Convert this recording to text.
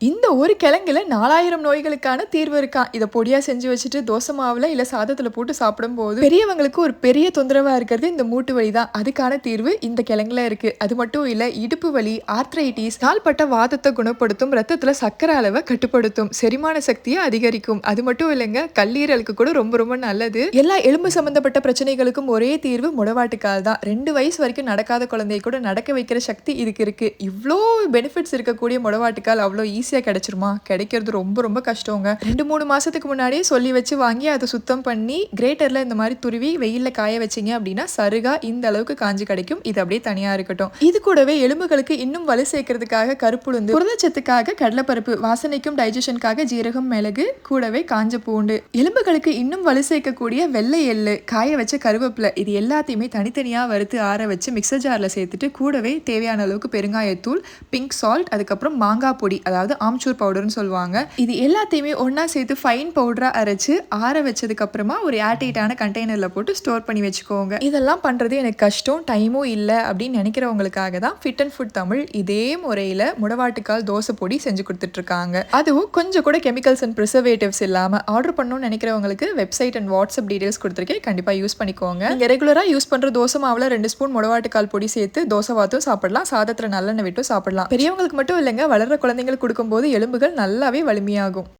இந்த ஒரு கிழங்குல நாலாயிரம் நோய்களுக்கான தீர்வு இருக்கான் இதை பொடியாக செஞ்சு வச்சுட்டு தோசை மாவில் இல்லை சாதத்தில் போட்டு சாப்பிடும்போது பெரியவங்களுக்கு ஒரு பெரிய தொந்தரவாக இருக்கிறது இந்த மூட்டு வலி தான். அதுக்கான தீர்வு இந்த கிழங்குல இருக்குது அது மட்டும் இல்லை இடுப்பு வலி ஆர்த்ரைட்டிஸ் நாள்பட்ட வாதத்தை குணப்படுத்தும் ரத்தத்தில் சக்கரை அளவை கட்டுப்படுத்தும் செரிமான சக்தியை அதிகரிக்கும். அது மட்டும் இல்லைங்க கல்லீரலுக்கு கூட ரொம்ப ரொம்ப நல்லது. எல்லா எலும்பு சம்பந்தப்பட்ட பிரச்சனைகளுக்கும் ஒரே தீர்வு முடவாட்டுக்கால் தான். ரெண்டு வயசு வரைக்கும் நடக்காத குழந்தைய கூட நடக்க வைக்கிற சக்தி இதுக்கு இருக்குது இவ்வளோ பெனிஃபிட்ஸ் இருக்கக்கூடிய முடவாட்டுக்கால் அவ்வளோ ஈஸியாக கிடைச்சிருமா? கிடைக்கிறது ரொம்ப ரொம்ப கஷ்டங்க. ரெண்டு மூணு மாதத்துக்கு முன்னாடியே சொல்லி வச்சு வாங்கி அதை சுத்தம் பண்ணி கிரேட்டர்ல இந்த மாதிரி துருவி வெயிலில் காய வச்சீங்க அப்படின்னா சருகா இந்த அளவுக்கு காஞ்சி கிடைக்கும். இது அப்படியே தனியாக இருக்கட்டும். இது கூடவே எலும்புகளுக்கு இன்னும் வலு சேர்க்கறதுக்காக கருப்புளுந்து புரதச்சத்துக்காக கடலைப்பருப்பு வாசனைக்கும் டைஜஷனுக்காக ஜீரகம் மிளகு கூடவே காஞ்ச பூண்டு. எலும்புகளுக்கு இன்னும் வலு சேர்க்கக்கூடிய வெள்ளை எள்ளு காய வச்ச கருவேப்பிலை இது எல்லாத்தையுமே தனித்தனியாக வறுத்து ஆற வச்சு மிக்சர் ஜார்ல சேர்த்துட்டு கூடவே தேவையான அளவுக்கு பெருங்காயத்தூள் பிங்க் சால்ட் அதுக்கப்புறம் மாங்காய் பொடி அதாவது ஆம்ச்சூர் பவுடர்னு சொல்லுவாங்க. இது எல்லாத்தையுமே ஒன்றா சேர்த்து ஃபைன் பவுடராக அரைச்சு ஆற வச்சதுக்கப்புறமா ஒரு ஏர்டைட்டான கண்டெய்னரில் போட்டு ஸ்டோர் பண்ணி வச்சுக்கோங்க. இதெல்லாம் பண்ணுறது எனக்கு கஷ்டம் டைமும் இல்லை அப்படின்னு நினைக்கிறவங்களுக்காக தான் ஃபிட் அண்ட் ஃபுட் தமிழ் இதே முறையில் முடவாட்டுக்கால் தோசை பொடி செஞ்சு கொடுத்துட்ருக்காங்க. அதுவும் கொஞ்சம் கூட கெமிக்கல்ஸ் அண்ட் ப்ரிசர்வேட்டிவ்ஸ் இல்லாமல் ஆர்டர் பண்ணணும்னு நினைக்கிறவங்களுக்கு வெப்சைட் அண்ட் வாட்ஸ்அப் டீடைல்ஸ் கொடுத்துருக்கேன். கண்டிப்பாக யூஸ் பண்ணிக்கோங்க. நீங்கள் ரெகுலராக யூஸ் பண்ணுற தோசை மாவில் ரெண்டு ஸ்பூன் முடவாட்டுக்கால் பொடி சேர்த்து தோசை வாத்தும் சாப்பிடலாம். சாதத்தில் நல்லெண்ணெய் விட்டும் சாப்பிடலாம். பெரியவங்களுக்கு மட்டும் இல்லைங்க வளர்ற குழந்தைங்களுக்கு கொடுக்கும் போது எலும்புகள் நல்லாவே வலிமையாகும்.